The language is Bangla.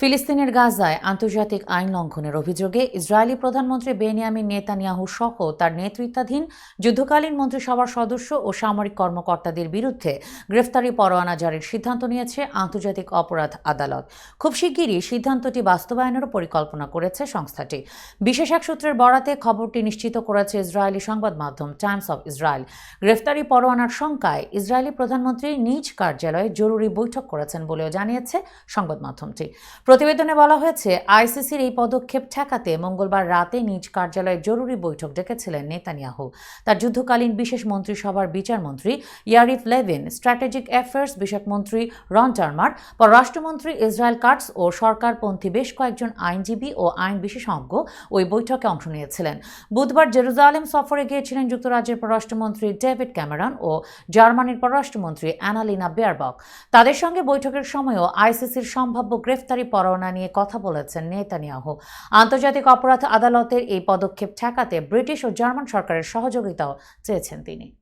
ফিলিস্তিনের গাজায় আন্তর্জাতিক আইন লঙ্ঘনের অভিযোগে ইসরায়েলি প্রধানমন্ত্রী বেনিয়ামিন নেতানিয়াহু সহ তার নেতৃত্বাধীন যুদ্ধকালীন মন্ত্রিসভার সদস্য ও সামরিক কর্মকর্তাদের বিরুদ্ধে গ্রেফতারি পরোয়ানা জারির সিদ্ধান্ত নিয়েছে আন্তর্জাতিক অপরাধ আদালত। খুব শিগগিরই সিদ্ধান্তটি বাস্তবায়নেরও পরিকল্পনা করেছে সংস্থাটি। বিশেষ এক সূত্রের বরাতে খবরটি নিশ্চিত করেছে ইসরায়েলি সংবাদ মাধ্যম টাইমস অব ইসরায়েল। গ্রেফতারি পরোয়ানার শঙ্কায় ইসরায়েলি প্রধানমন্ত্রী নিজ কার্যালয়ে জরুরি বৈঠক করেছেন বলেও জানিয়েছে সংবাদ মাধ্যমটি। প্রতিবেদনে বলা হয়েছে, আইসিসির এই পদক্ষেপ ঠেকাতে মঙ্গলবার রাতে নিজ কার্যালয়ে জরুরি বৈঠক ডেকেছিলেন নেতানিয়াহু। তার যুদ্ধকালীন বিশেষ মন্ত্রিসভার বিচারমন্ত্রী ইয়ারিফ লেভিন, স্ট্র্যাটেজিক অ্যাফেয়ার্স বিষয়ক মন্ত্রী রন টার্মার, পররাষ্ট্রমন্ত্রী ইসরায়েল কার্টস ও সরকারপন্থী বেশ কয়েকজন আইনজীবী ও আইন বিশেষজ্ঞ ওই বৈঠকে অংশ নিয়েছিলেন। বুধবার জেরুজালেম সফরে গিয়েছিলেন যুক্তরাজ্যের পররাষ্ট্রমন্ত্রী ডেভিড ক্যামেরন ও জার্মানির পররাষ্ট্রমন্ত্রী অ্যানালিনা বেয়ারবক। তাদের সঙ্গে বৈঠকের সময়ও আইসিসির সম্ভাব্য গ্রেফতারি পরোয়ানা নিয়ে কথা বলেছেন নেতানিয়াহু। আন্তর্জাতিক অপরাধ আদালতের এই পদক্ষেপ ঠেকাতে ব্রিটিশ ও জার্মান সরকারের সহযোগিতাও চেয়েছেন তিনি।